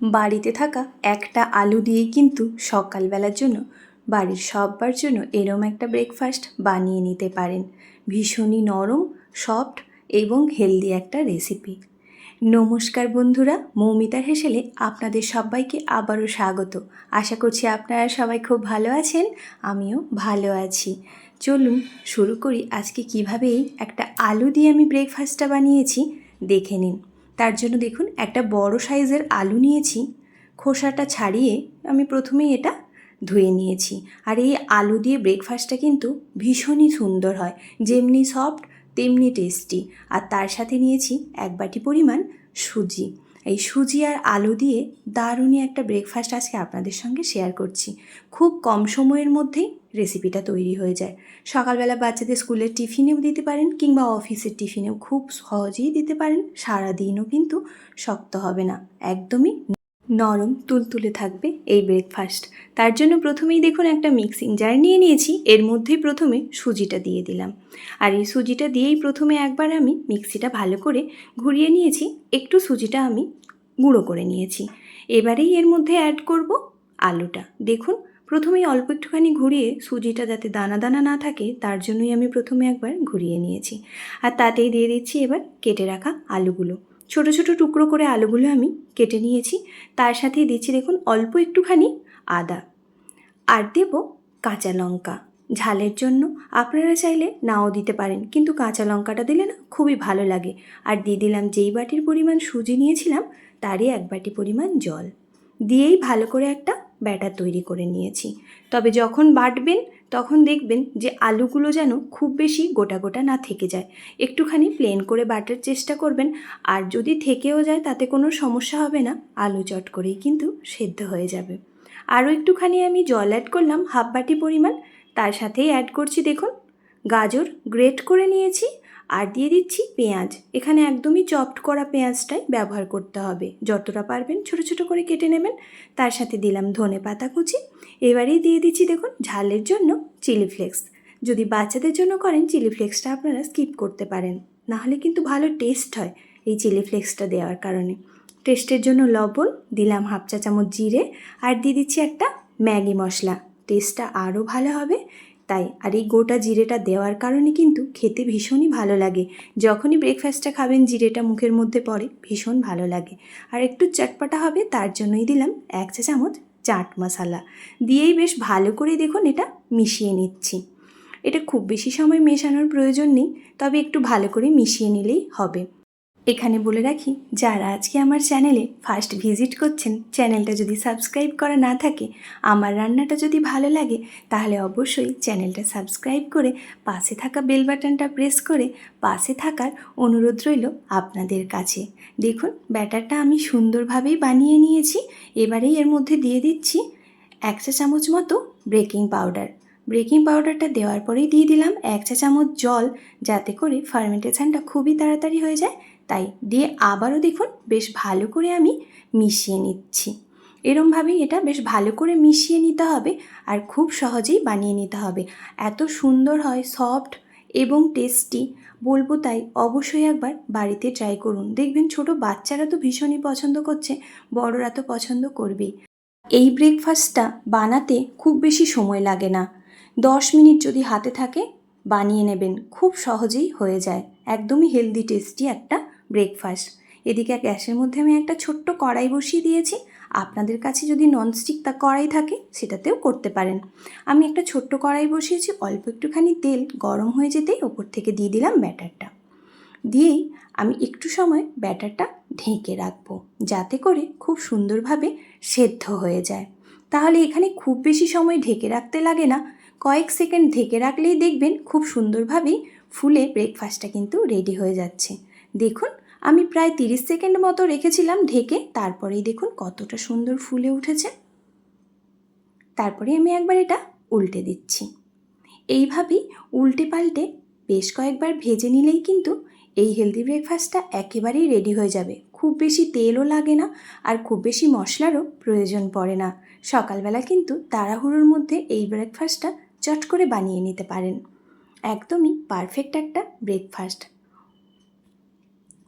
বাড়িতে থাকা একটা আলু দিয়েই কিন্তু সকালবেলার জন্য বাড়ির সব্বার জন্য এরম একটা ব্রেকফাস্ট বানিয়ে নিতে পারেন। ভীষণই নরম সফট এবং হেলদি একটা রেসিপি নমস্কার বন্ধুরা মৌমিতার হেসেলে আপনাদের সবাইকে আবারও স্বাগত। আশা করছি আপনারা সবাই খুব ভালো আছেন, আমিও ভালো আছি। চলুন শুরু করি আজকে কীভাবেই একটা আলু দিয়ে আমি ব্রেকফাস্টটা বানিয়েছি, দেখে নিন। তার জন্য দেখুন একটা বড় সাইজের আলু নিয়েছি, খোসাটা ছাড়িয়ে আমি প্রথমেই এটা ধুয়ে নিয়েছি। আর এই আলু দিয়ে ব্রেকফাস্টটা কিন্তু ভীষণই সুন্দর হয়, যেমনি সফট তেমনি টেস্টি আর তার সাথে নিয়েছি এক বাটি পরিমাণ সুজি। এই সুজি আর আলু দিয়ে দারুণই একটা ব্রেকফাস্ট আজকে আপনাদের সঙ্গে শেয়ার করছি। খুব কম সময়ের মধ্যেই রেসিপিটা তৈরি হয়ে যায়। সকালবেলা বাচ্চাদের স্কুলের টিফিনেও দিতে পারেন কিংবা অফিসের টিফিনেও খুব সহজেই দিতে পারেন। সারাদিনও কিন্তু শক্ত হবে না, একদমই নরম, তুলতুলে থাকবে এই ব্রেকফাস্ট তার জন্য প্রথমেই দেখুন একটা মিক্সিং জার নিয়ে নিয়েছি, এর মধ্যেই প্রথমে সুজিটা দিয়ে দিলাম। আর এই সুজিটা দিয়েই প্রথমে একবার আমি মিক্সিটা ভালো করে ঘুরিয়ে নিয়েছি, একটু সুজিটা আমি গুঁড়ো করে নিয়েছি। এবারেই এর মধ্যে অ্যাড করব আলুটা। দেখুন, প্রথমেই অল্প একটুখানি ঘুরিয়ে সুজিটা যাতে দানা দানা না থাকে, তার জন্যই আমি প্রথমে একবার ঘুরিয়ে নিয়েছি। আর তাতেই দিয়ে দিচ্ছি এবার কেটে রাখা আলুগুলো। ছোট ছোট টুকরো করে আলুগুলো আমি কেটে নিয়েছি। তার সাথেই দিচ্ছি দেখুন অল্প একটুখানি আদা। আর দেব কাঁচা লঙ্কা। ঝালের জন্য আপনারা চাইলে নাও দিতে পারেন, কিন্তু কাঁচা লঙ্কাটা দিলে না খুবই ভালো লাগে। আর দিয়ে দিলাম যেই বাটির পরিমাণ সুজি নিয়েছিলাম, তারই এক বাটি পরিমাণ জল। দিয়েই ভালো করে একটা ব্যাটার তৈরি করে নিয়েছি। তবে যখন বাটবেন, তখন দেখবেন যে আলুগুলো যেন খুব বেশি গোটা গোটা না থেকে যায়। একটুখানি প্লেন করে বাটার চেষ্টা করবেন, আর যদি থেকেও যায় তাতে কোনো সমস্যা হবে না, আলু চট করেই কিন্তু সেদ্ধ হয়ে যাবে। আরও একটুখানি আমি জল অ্যাড করলাম, হাফ বাটি পরিমাণ, তার সাথেই অ্যাড করছি দেখুন, গাজর গ্রেট করে নিয়েছি আর দিয়ে দিচ্ছি পেঁয়াজ। এখানে একদমই চপড করা পেঁয়াজটাই ব্যবহার করতে হবে। যতটা পারবেন ছোট ছোট করে কেটে নেবেন। তার সাথে দিলাম ধনে পাতা কুচি। এবারেই দিয়ে দিচ্ছি দেখুন ঝালের জন্য চিলি ফ্লেক্স যদি বাচ্চাদের জন্য করেন চিলি ফ্লেক্সটা আপনারা স্কিপ করতে পারেন। নাহলে কিন্তু ভালো টেস্ট হয় এই চিলি ফ্লেক্সটা দেওয়ার কারণে। টেস্টের জন্য লবণ, দিলাম হাফ চা চামচ জিরে আর দিয়ে দিচ্ছি একটা ম্যাগি মশলা। টেস্টটা আরও ভালো হবে। তাই আর এই গোটা জিরেটা দেওয়ার কারণে কিন্তু খেতে ভীষণই ভালো লাগে। যখনই ব্রেকফাস্টটা খাবেন, জিরেটা মুখের মধ্যে পড়ে, ভীষণ ভালো লাগে। আর একটু চটপাটা হবে, তার জন্যই দিলাম এক চা চামচ চাট মশলা। দিয়েই বেশ ভালো করে দেখুন এটা মিশিয়ে নিচ্ছি। এটা খুব বেশি সময় মেশানোর প্রয়োজন নেই, তবে একটু ভালো করে মিশিয়ে নিলেই হবে। এখানে বলে রাখি, যারা আজকে আমার চ্যানেলে ফার্স্ট ভিজিট করছেন, চ্যানেলটা যদি সাবস্ক্রাইব করা না থাকে, আমার রান্নাটা যদি ভালো লাগে, তাহলে অবশ্যই চ্যানেলটা সাবস্ক্রাইব করে পাশে থাকা বেল বাটনটা প্রেস করে পাশে থাকার অনুরোধ রইল আপনাদের কাছে। দেখুন, ব্যাটারটা আমি সুন্দরভাবেই বানিয়ে নিয়েছি। এবারেই এর মধ্যে দিয়ে দিচ্ছি এক চা চামচ মতো বেকিং পাউডার বেকিং পাউডারটা দেওয়ার পরেই দিয়ে দিলাম এক চা চামচ জল, যাতে করে ফার্মেন্টেশনটা খুবই তাড়াতাড়ি হয়ে যায়। তাই দিয়ে আবারও দেখুন, বেশ ভালো করে আমি মিশিয়ে নিচ্ছি। এরমভাবেই এটা বেশ ভালো করে মিশিয়ে নিতে হবে আর খুব সহজেই বানিয়ে নিতে হবে। এত সুন্দর হয়, সফট এবং টেস্টি, বলব তাই অবশ্যই একবার বাড়িতে ট্রাই করুন। দেখবেন ছোট বাচ্চারা তো ভীষণই পছন্দ করছে, বড়রা তো পছন্দ করবেই। এই ব্রেকফাস্টটা বানাতে খুব বেশি সময় লাগে না। দশ মিনিট যদি হাতে থাকে, বানিয়ে নেবেন, খুব সহজেই হয়ে যায়। একদমই হেলদি টেস্টি একটা ব্রেকফাস্ট। এদিকে গ্যাসের মধ্যে আমি একটা ছোট্ট কড়াই বসিয়ে দিয়েছি। আপনাদের কাছে যদি ননস্টিক তা কড়াই থাকে, সেটাতেও করতে পারেন। আমি একটা ছোট্ট কড়াই বসিয়েছি, অল্প একটুখানি তেল গরম হয়ে যেতেই ওপর থেকে দিয়ে দিলাম ব্যাটারটা। দিয়েই আমি একটু সময় ব্যাটারটা ঢেকে রাখব, যাতে করে খুব সুন্দরভাবে সেদ্ধ হয়ে যায়। তাহলে এখানে খুব বেশি সময় ঢেকে রাখতে লাগে না। কয়েক সেকেন্ড ঢেকে রাখলেই দেখবেন খুব সুন্দরভাবেই ফুলে ব্রেকফাস্টটা কিন্তু রেডি হয়ে যাচ্ছে। দেখুন, আমি প্রায় তিরিশ সেকেন্ড মতো রেখেছিলাম ঢেকে, তারপরেই দেখুন কতটা সুন্দর ফুলে উঠেছে। তারপরে আমি একবার এটা উল্টে দিচ্ছি। এইভাবেই উল্টে পাল্টে বেশ কয়েকবার ভেজে নিলেই কিন্তু এই হেলদি ব্রেকফাস্টটা একেবারেই রেডি হয়ে যাবে। খুব বেশি তেলও লাগে না আর খুব বেশি মশলারও প্রয়োজন পড়ে না। সকালবেলা কিন্তু তাড়াহুড়োর মধ্যে এই ব্রেকফাস্টটা চট করে বানিয়ে নিতে পারেন। একদমই পারফেক্ট একটা ব্রেকফাস্ট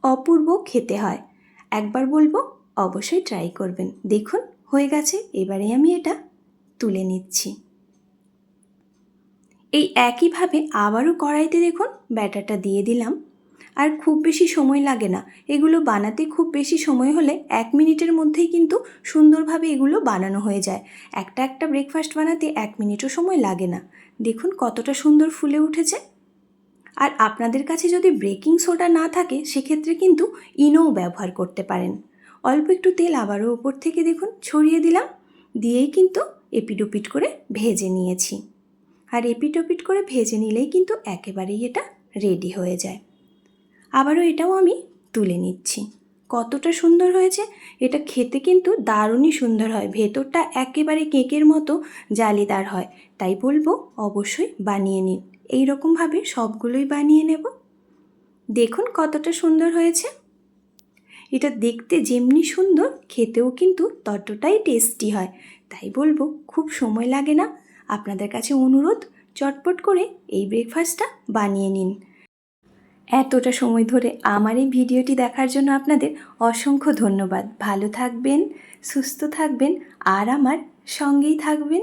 অপূর্ব খেতে হয়। একবার বলব, অবশ্যই ট্রাই করবেন। দেখুন, হয়ে গেছে। এবারে আমি এটা তুলে নিচ্ছি। এই একইভাবে আবারও কড়াইতে দেখুন, ব্যাটারটা দিয়ে দিলাম। আর খুব বেশি সময় লাগে না। এগুলো বানাতে খুব বেশি সময় হলে এক মিনিটের মধ্যেই কিন্তু সুন্দরভাবে এগুলো বানানো হয়ে যায়। একটা একটা ব্রেকফাস্ট বানাতে এক মিনিটও সময় লাগে না। দেখুন, কতটা সুন্দর ফুলে উঠেছে। আর আপনাদের কাছে যদি বেকিং সোডা না থাকে, সেক্ষেত্রে কিন্তু ইনোও ব্যবহার করতে পারেন। অল্প একটু তেল আবারও ওপর থেকে দেখুন, ছড়িয়ে দিলাম। দিয়েই কিন্তু এপিডোপিট করে ভেজে নিয়েছি। আর এপিটোপিট করে ভেজে নিলেই কিন্তু একেবারেই এটা রেডি হয়ে যায়। আবারও এটাও আমি তুলে নিচ্ছি। কতটা সুন্দর হয়েছে! এটা খেতে কিন্তু দারুণই সুন্দর হয়। ভেতরটা একেবারে কেকের মতো জালিদার হয়। তাই বলব অবশ্যই বানিয়ে নিন। এই রকমভাবে সবগুলোই বানিয়ে নেব। দেখুন কতটা সুন্দর হয়েছে। এটা দেখতে যেমনি সুন্দর, খেতেও কিন্তু ততটাই টেস্টি হয়। তাই বলব, খুব সময় লাগে না। আপনাদের কাছে অনুরোধ, চটপট করে এই ব্রেকফাস্টটা বানিয়ে নিন। এতটা সময় ধরে আমার এই ভিডিওটি দেখার জন্য আপনাদের অসংখ্য ধন্যবাদ। ভালো থাকবেন, সুস্থ থাকবেন, আর আমার সঙ্গেই থাকবেন।